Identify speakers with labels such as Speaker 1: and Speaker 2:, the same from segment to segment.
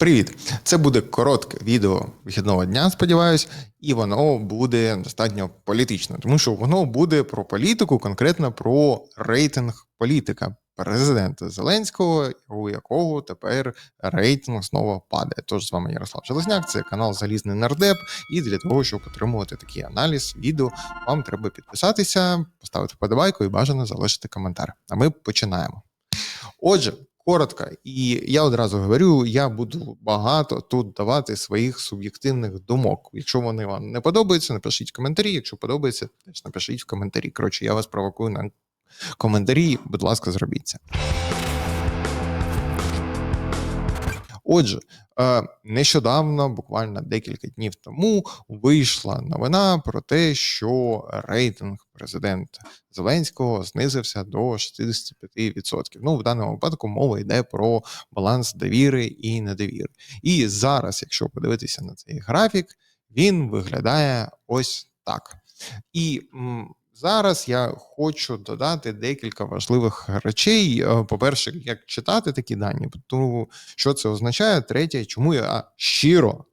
Speaker 1: Привіт! Це буде коротке відео вихідного дня, сподіваюсь, і воно буде достатньо політичне, тому що воно буде про політику, конкретно про рейтинг політика президента Зеленського, у якого тепер рейтинг знову падає. Тож з вами Ярослав Железняк, це канал Залізний Нардеп. І для того, щоб отримувати такий аналіз відео, вам треба підписатися, поставити вподобайку і бажано залишити коментар. А ми починаємо. Отже. Коротко, і я одразу говорю: я буду багато тут давати своїх суб'єктивних думок. Якщо вони вам не подобаються, напишіть коментарі. Якщо подобається, теж напишіть в коментарі. Коротше, я вас провокую на коментарі. Будь ласка, зробіть це. Отже, е, нещодавно, буквально декілька днів тому, вийшла новина про те, що рейтинг президента Зеленського знизився до 65%. Ну, в даному випадку мова йде про баланс довіри і недовіри. І зараз, якщо подивитися на цей графік, він виглядає ось так. І Зараз я хочу додати декілька важливих речей. Е, по-перше, як читати такі дані, тому що це означає. Третє, чому я щиро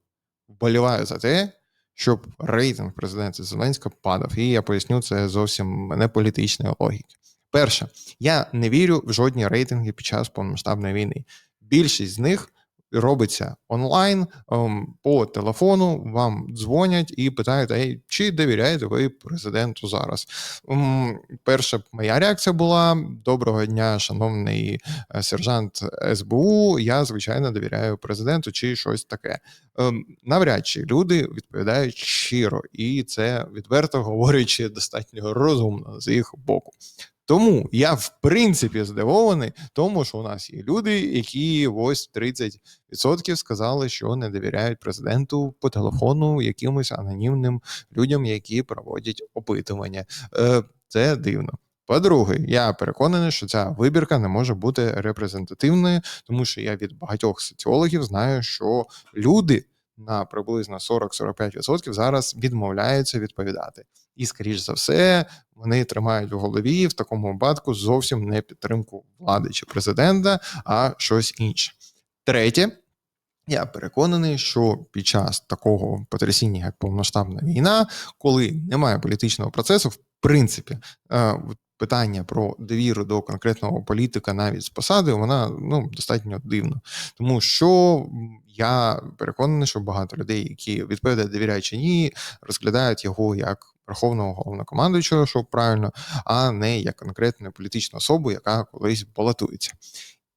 Speaker 1: вболіваю за те, щоб рейтинг президента Зеленського падав. І я поясню це зовсім не політичної логіки. Перше, я не вірю в жодні рейтинги під час повномасштабної війни. Більшість з них робиться онлайн ем, по телефону. Вам дзвонять і питають, чи довіряєте ви президенту зараз? Ем, перша моя реакція була: доброго дня, шановний е, сержант СБУ. Я звичайно довіряю президенту чи щось таке. Ем, навряд чи люди відповідають щиро, і це відверто говорячи достатньо розумно з їх боку. Тому я в принципі здивований, тому що у нас є люди, які ось 30% сказали, що не довіряють президенту по телефону якимось анонімним людям, які проводять опитування. Е, це дивно. По-друге, я переконаний, що ця вибірка не може бути репрезентативною, тому що я від багатьох соціологів знаю, що люди на приблизно 40-45% зараз відмовляються відповідати. І, скоріш за все, вони тримають в голові в такому випадку зовсім не підтримку влади чи президента, а щось інше. Третє. Я переконаний, що під час такого потрясіння, як повноштабна війна, коли немає політичного процесу, в принципі, е, питання про довіру до конкретного політика навіть з посади, вона ну достатньо дивна, тому що я переконаний, що багато людей, які відповідають довіряють чи ні, розглядають його як верховного головнокомандуючого, що правильно, а не як конкретну політичну особу, яка колись балотується.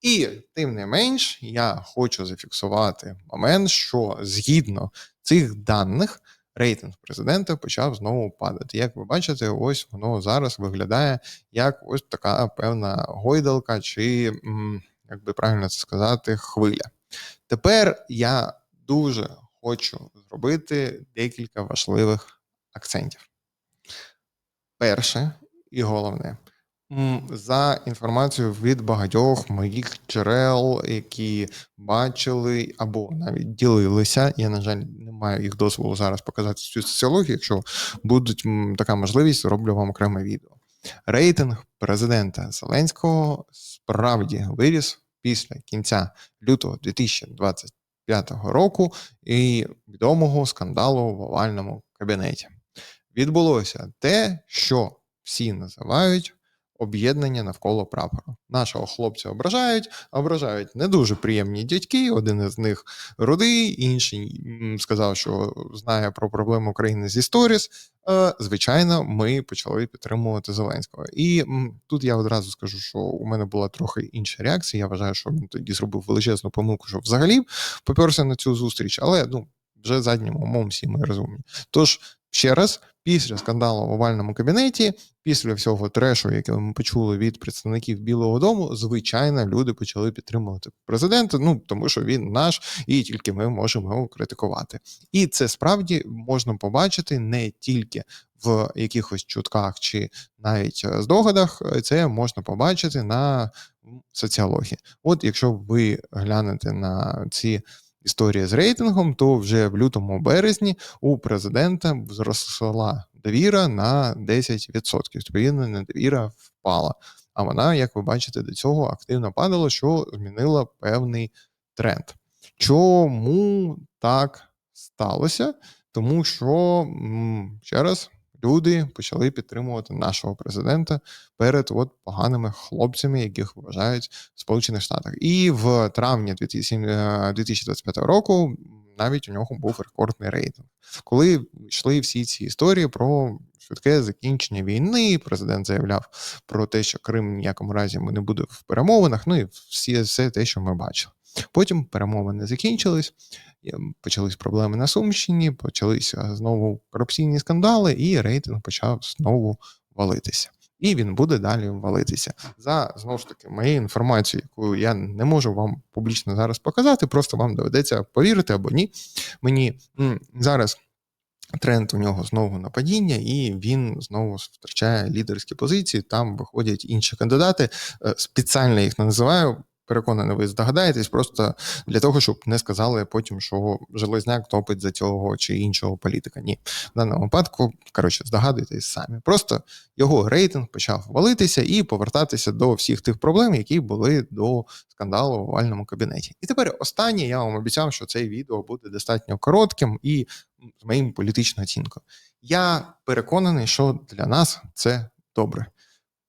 Speaker 1: І тим не менш, я хочу зафіксувати момент, що згідно цих даних рейтинг президента почав знову падати. Як ви бачите, ось воно зараз виглядає як ось така певна гойдалка, чи як би правильно це сказати, хвиля. Тепер я дуже хочу зробити декілька важливих акцентів. Перше і головне, за інформацією від багатьох моїх джерел, які бачили або навіть ділилися. Я, на жаль, не маю їх дозволу зараз показати цю соціологію. Якщо буде така можливість, зроблю вам окреме відео. Рейтинг президента Зеленського справді виріс після кінця лютого 2025 року і відомого скандалу в овальному кабінеті. Відбулося те, що всі називають об'єднання навколо прапора. Нашого хлопця ображають, ображають не дуже приємні дядьки. Один із них рудий, інший сказав, що знає про проблему України зі сторіс. Е, звичайно, ми почали підтримувати Зеленського. І тут я одразу скажу, що у мене була трохи інша реакція. Я вважаю, що він тоді зробив величезну помилку, що взагалі поперся на цю зустріч, але ну вже заднім умом всі ми розумні. Тож ще раз. Після скандалу в овальному кабінеті, після всього трешу, який ми почули від представників Білого Дому, звичайно, люди почали підтримувати президента. Ну тому що він наш, і тільки ми можемо його критикувати. І це справді можна побачити не тільки в якихось чутках чи навіть е, здогадах, це можна побачити на соціології. От якщо ви глянете на ці історія з рейтингом, то вже в лютому березні у президента зросла довіра на 10%. Відповідно, недовіра впала. А вона, як ви бачите, до цього активно падала, що змінила певний тренд. Чому так сталося? Тому що ще раз люди почали підтримувати нашого президента перед от поганими хлопцями, яких вважають в Сполучених Штатах. І в травні 2007 е, 2025 року навіть у нього був рекордний рейтинг. Коли йшли всі ці історії про швидке закінчення війни, президент заявляв про те, що Крим ніякому разі ми не буде в перемовинах. Ну і всі все те, що ми бачили. Потім перемовини закінчились, почались проблеми на Сумщині, почалися знову корупційні скандали, і рейтинг почав знову валитися. І він буде далі валитися. За знову ж таки моєю інформацією, яку я не можу вам публічно зараз показати, просто вам доведеться повірити або ні. Мені зараз тренд у нього знову на падіння, і він знову втрачає лідерські позиції. Там виходять інші кандидати. Е, Спеціально їх не називаю. Переконаний, ви здогадаєтесь, просто для того, щоб не сказали потім, що Железняк топить за цього чи іншого політика. Ні, в даному випадку, коротше, здогадуйтесь самі. Просто його рейтинг почав валитися і повертатися до всіх тих проблем, які були до скандалу в овальному кабінеті. І тепер останнє я вам обіцяв, що це відео буде достатньо коротким і з моїм політичною оцінкою. Я переконаний, що для нас це добре.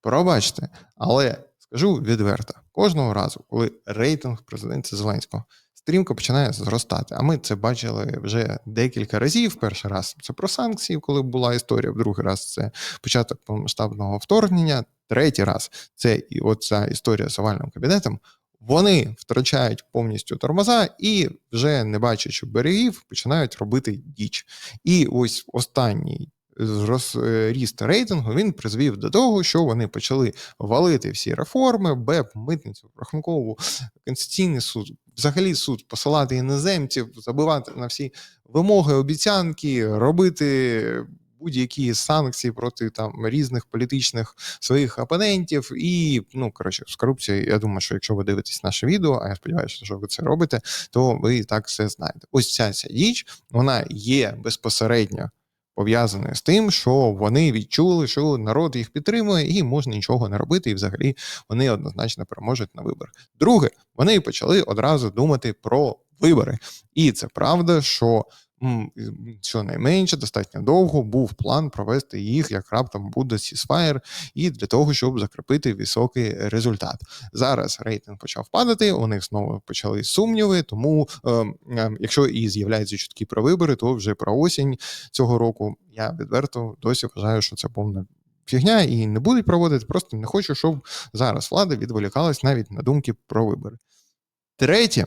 Speaker 1: Пробачте, але скажу відверто: кожного разу, коли рейтинг президента Зеленського стрімко починає зростати, а ми це бачили вже декілька разів. Перший раз це про санкції, коли була історія, в другий раз це початок повномасштабного вторгнення, третій раз це і оця історія з овальним кабінетом. Вони втрачають повністю тормоза і вже не бачачи берегів, починають робити діч. І ось останній зрос- ріст рейтингу він призвів до того, що вони почали валити всі реформи, БЕП, митницю, рахункову, конституційний суд, взагалі суд, посилати іноземців, забивати на всі вимоги, обіцянки, робити будь-які санкції проти там різних політичних своїх опонентів. І ну коротше, з корупцією. Я думаю, що якщо ви дивитесь наше відео, а я сподіваюся, що ви це робите, то ви так все знаєте. Ось ця ця діч, вона є безпосередньо пов'язаною з тим, що вони відчули, що народ їх підтримує, і можна нічого не робити, і взагалі вони однозначно переможуть на виборах. Друге, вони почали одразу думати про вибори, і це правда, що. Щонайменше достатньо довго був план провести їх, як раптом буде сісфаєр, і для того, щоб закріпити високий результат. Зараз рейтинг почав падати, у них знову почали сумніви. Тому, ем, якщо і з'являються чутки про вибори, то вже про осінь цього року я відверто досі вважаю, що це повна фігня і не будуть проводити. Просто не хочу, щоб зараз влада відволікалась навіть на думки про вибори. Третє.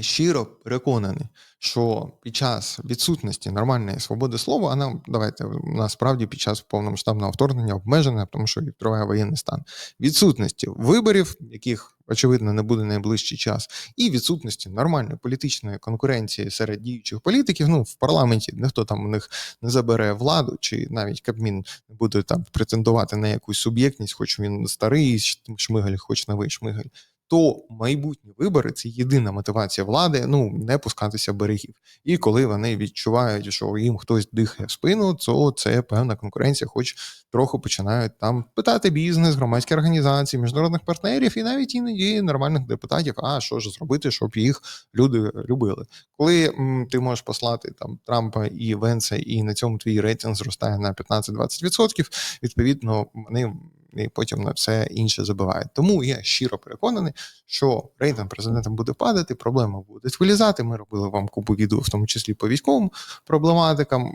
Speaker 1: Щиро переконаний, що під час відсутності нормальної свободи слова, а нам давайте насправді під час повномасштабного вторгнення обмежена, тому що триває воєнний стан, відсутності виборів, яких очевидно не буде найближчий час, і відсутності нормальної політичної конкуренції серед діючих політиків. Ну в парламенті ніхто там у них не забере владу, чи навіть Кабмін не буде там претендувати на якусь суб'єктність, хоч він старий шмигаль, хоч новий шмигаль то майбутні вибори це єдина мотивація влади ну не пускатися берегів. І коли вони відчувають, що їм хтось дихає в спину, то це певна конкуренція, хоч трохи починають там питати бізнес, громадські організації, міжнародних партнерів і навіть іноді нормальних депутатів. А що ж зробити, щоб їх люди любили? Коли м, ти можеш послати там Трампа і Венса, і на цьому твій рейтинг зростає на 15-20%, відповідно, вони і потім на все інше забивають. Тому я щиро переконаний, що рейтинг президента буде падати, проблема буде вилізати. Ми робили вам купу відео, в тому числі по військовим проблематикам.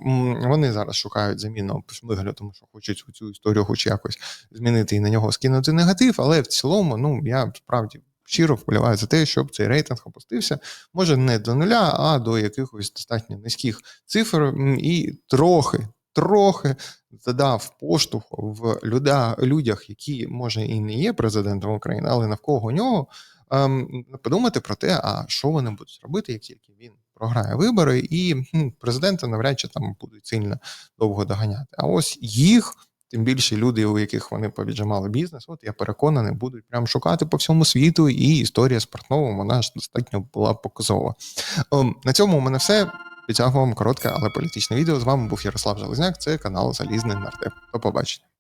Speaker 1: Вони зараз шукають заміну Шмигалю, тому що хочуть цю історію, хоч якось змінити і на нього скинути негатив. Але в цілому, ну я справді. Щиро вболіваю за те, щоб цей рейтинг опустився, може не до нуля, а до якихось достатньо низьких цифр, і трохи, трохи задав поштовх в люда, людях, які може і не є президентом України, але навколо нього ем, подумати про те, а що вони будуть робити, як тільки він програє вибори, і м, президента навряд чи там будуть сильно довго доганяти. А ось їх. Тим більше люди, у яких вони повіджимали бізнес, от я переконаний, будуть прям шукати по всьому світу, і історія з Портновим, вона ж достатньо була показова. Ем, на цьому у мене все. Підтягував коротке, але політичне відео. З вами був Ярослав Железняк. Це канал Залізний Нардеп. До побачення.